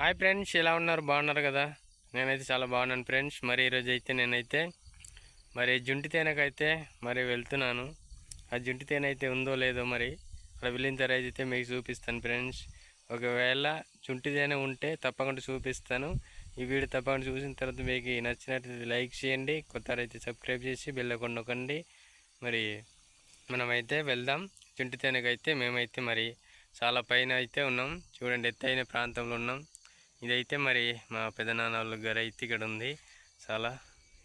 Hi friends ఎలా ఉన్నారు? బాగున్నారు కదా? నేనైతే చాలా బాగున్నాను ఫ్రెండ్స్ మరి ఈరోజు అయితే నేనైతే మరి జుంటి తేనెకైతే మరి వెళ్తున్నాను. ఆ జుంటి తేనె అయితే ఉందో లేదో మరి అక్కడ వెళ్ళిన తర్వాత అయితే మీకు చూపిస్తాను ఫ్రెండ్స్ ఒకవేళ జుంటి తేనె ఉంటే తప్పకుండా చూపిస్తాను. ఈ వీడియో తప్పకుండా చూసిన తర్వాత మీకు నచ్చినట్లయితే లైక్ చేయండి కొత్త అయితే సబ్స్క్రైబ్ చేసి బెల్ ఐకాన్ నొక్కండి. మరి మనమైతే వెళ్దాం. జుంటి తేనెకైతే మేమైతే మరి చాలా పైన అయితే ఉన్నాం. చూడండి ఎత్తైన ప్రాంతంలో ఉన్నాం. ఇదైతే మరి మా పెదనాన్న వాళ్ళ గారు అయితే ఇక్కడ ఉంది. చాలా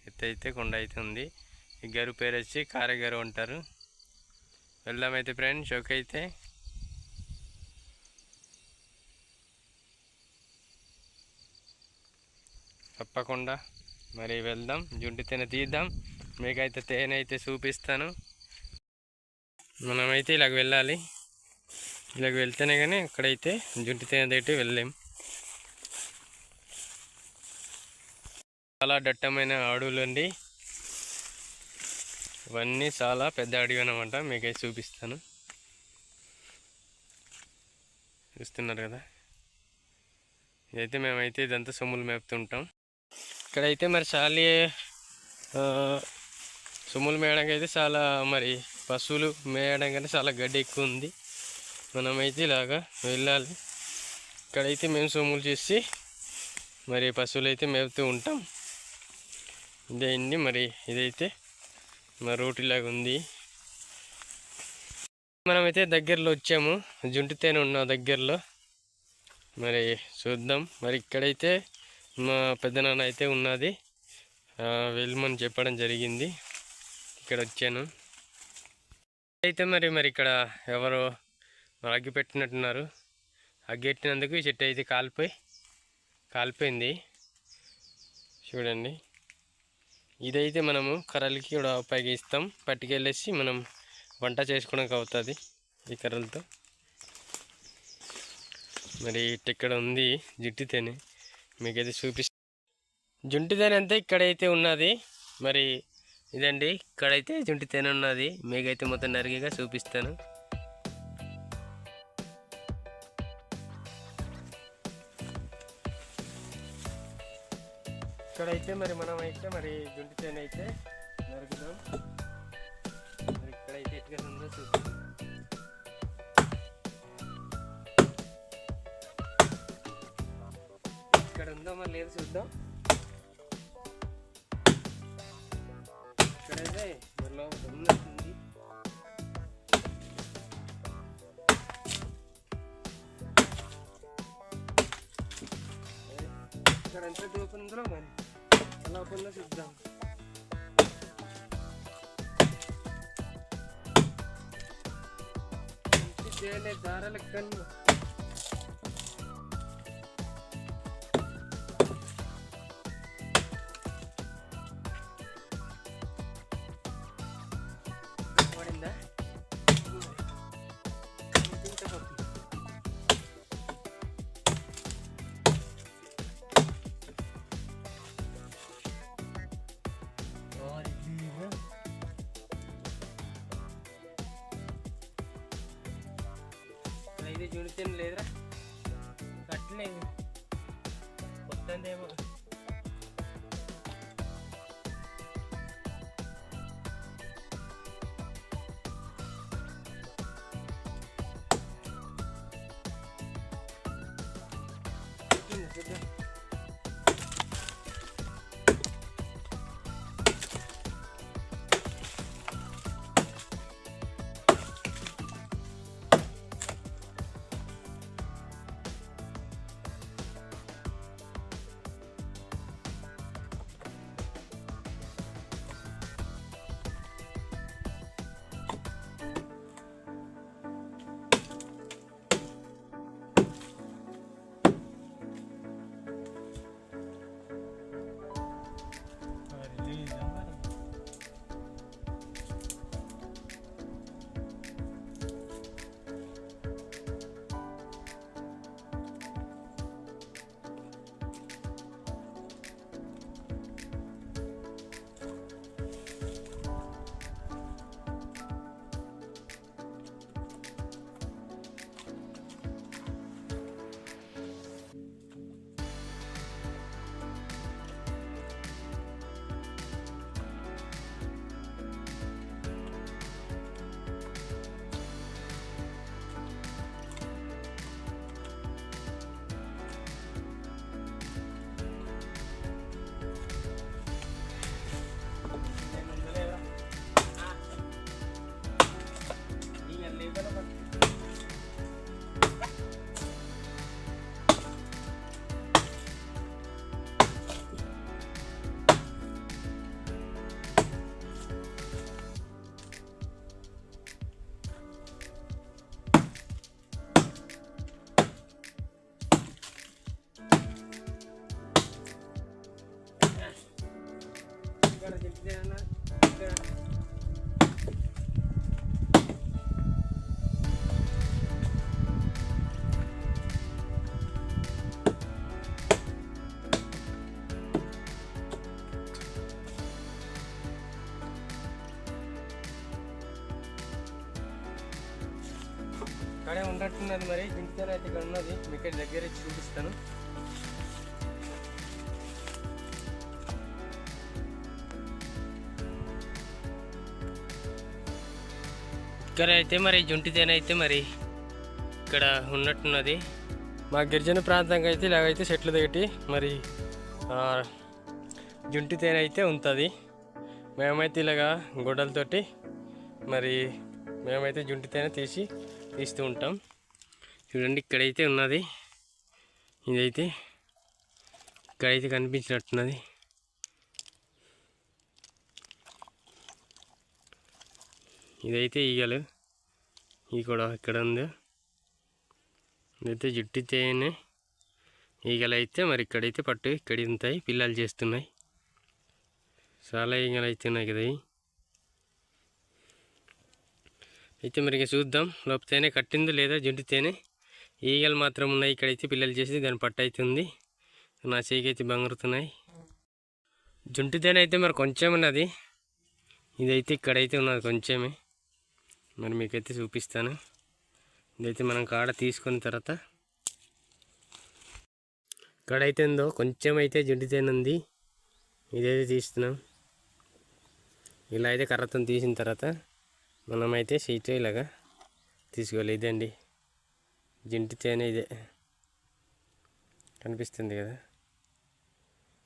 ఎత్తైతే కొండ అయితే ఉంది. ఈ గారు పేరు వచ్చి కారగారు అంటారు. వెళ్దామైతే అయితే ఫ్రెండ్స్ ఓకే అయితే. తప్పకుండా మరి వెళ్దాం జుంటి తేనె తీద్దాం. మీకైతే తేనె అయితే చూపిస్తాను. మనమైతే ఇలాగ వెళ్ళాలి. ఇలాగ వెళ్తేనే కానీ అక్కడైతే జుంటి తేనె దగ్గర వెళ్ళాం చాలా దట్టమైన అడవులు అండి ఇవన్నీ చాలా పెద్ద అడవి అనమాట మీకే చూపిస్తాను. చూస్తున్నారు కదా? ఇదైతే మేమైతే ఇదంతా సొమ్ములు మేపుతుంటాం. ఇక్కడైతే మరి చాలీ సొమ్ములు మేయడానికి అయితే చాలా మరి పశువులు మేయడం కంటే చాలా గడ్డి ఎక్కువ ఉంది మనమైతే ఇలాగా వెళ్ళాలి. ఇక్కడైతే మేము సొమ్ములు చేసి మరి పశువులు అయితే మేపుతూ ఉంటాం. ఇదేంటి మరి ఇదైతే మా రూట్ ఉంది. మనమైతే దగ్గరలో వచ్చాము. జుంటి తేనె ఉన్న దగ్గరలో. మరి చూద్దాం. మరి ఇక్కడైతే మా పెద్దనాన్న అయితే ఉన్నది. వెళ్ళమని చెప్పడం జరిగింది. ఇక్కడ వచ్చాను. అయితే మరి మరి ఇక్కడ ఎవరో అగ్గి పెట్టినట్టున్నారు. అగ్గి పెట్టినందుకు ఈ చెట్టు అయితే కాలిపోయి కాలిపోయింది. చూడండి. ఇదైతే మనము కర్రలకి కూడా ఉపయోగిస్తాం. పట్టుకెళ్ళేసి మనం వంట చేసుకోవడానికి అవుతుంది ఈ కర్రలతో. మరి ఇక్కడ ఉంది జుట్టు తేనె. మీకైతే చూపి జుంటి తేనె అంతే ఇక్కడైతే ఉన్నది. మరి ఇదండి ఇక్కడైతే జుంటి తేనె ఉన్నది. మీకైతే మొత్తం నరిగిగా చూపిస్తాను. ఇక్కడైతే మరి మనం అయితే మరి జుంటి చేను అయితే నరుగుదాం. మరి ఇక్కడైతే ఎట్లా ఉందో చూద్దాం. ఇక్కడ ఉందో మరి లేదు చూద్దాం. ఇక్కడైతే మరి లోపల ఇక్కడ ఎంత దూపు ఉందో మరి. లోపల చూద్దాం ఇంటి దారాలకు కన్ను అయితే లేదురా కట్టలేదు కొత్తందేమో ఇక్కడే మరి. ఇంటితో అయితే ఇక్కడ ఉన్నది. మీకు దగ్గరే దగ్గర చూపిస్తాను. ఇక్కడ అయితే మరి జుంటి తేనె అయితే మరి ఇక్కడ ఉన్నట్టున్నది. మా గిరిజన ప్రాంతంగా అయితే ఇలాగైతే చెట్లు దిగటి మరి జుంటి తేనె అయితే ఉంటుంది. మేమైతే ఇలాగా గొడ్డలతోటి మరి మేమైతే జుంటి తేనె తీసి తీస్తూ ఉంటాం. చూడండి ఇక్కడైతే ఉన్నది. ఇదైతే ఇక్కడైతే కనిపించినట్టున్నది. ఇదైతే ఈగలు. ఈ కూడా ఇక్కడ ఉంది. ఇదైతే జుట్టు తేనే. ఈగలు అయితే మరి ఇక్కడైతే పట్టు ఇక్కడ ఉంటాయి పిల్లలు చేస్తున్నాయి. చాలా ఈగలు అయితే ఉన్నాయి కదా అయితే మరి ఇక చూద్దాం లోపు తేనే కట్టిందో లేదా జుంటి తేనె. ఈగలు మాత్రం ఉన్నాయి. ఇక్కడైతే పిల్లలు చేసి దాని పట్టయితుంది నా చేయికైతే అయితే బంగురుతున్నాయి. జుంటి అయితే మరి కొంచెం ఉన్నది. ఇదైతే ఇక్కడైతే ఉన్నది కొంచెమే. మరి మీకైతే చూపిస్తాను. ఇదైతే మనం కాడ తీసుకున్న తర్వాత ఇక్కడైతే ఉందో కొంచెం అయితే జుంటి తేనె ఉంది. ఇదైతే తీస్తున్నాం. ఇలా అయితే కర్రతో తీసిన తర్వాత మనమైతే సీట్ ఇలాగా తీసుకోవాలి. ఇదండి. జింటి తేనె ఇదే. కనిపిస్తుంది కదా?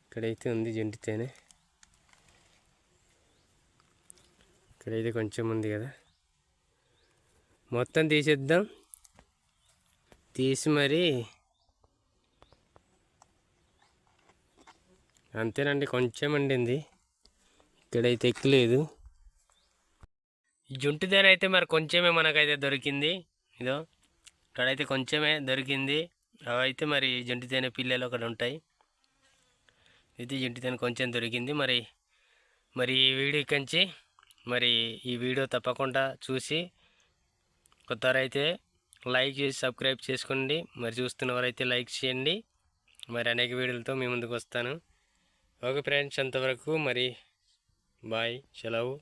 ఇక్కడైతే ఉంది జంటి తేనె. ఇక్కడైతే కొంచెం ఉంది కదా? మొత్తం తీసేద్దాం. తీసి మరి అంతేనండి కొంచెం అండింది. ఇక్కడైతే ఎక్కలేదు ఈ జుంటి తేనె అయితే మరి కొంచెమే మనకైతే దొరికింది. ఇదో. ఇక్కడైతే కొంచెమే దొరికింది. అవైతే మరి జంటి తేనె పిల్లలు అక్కడ ఉంటాయి. ఇది జంటి తేనె కొంచెం దొరికింది. మరి మరి ఈ వీడియో కంచి మరి ఈ వీడియో తప్పకుండా చూసి కొత్తవారైతే లైక్ చేసి సబ్స్క్రైబ్ చేసుకోండి. మరి చూస్తున్న వారైతే లైక్ చేయండి. మరి అనేక వీడియోలతో మీ ముందుకు వస్తాను. ఓకే ఫ్రెండ్స్ అంతవరకు మరి బాయ్ సెలవు.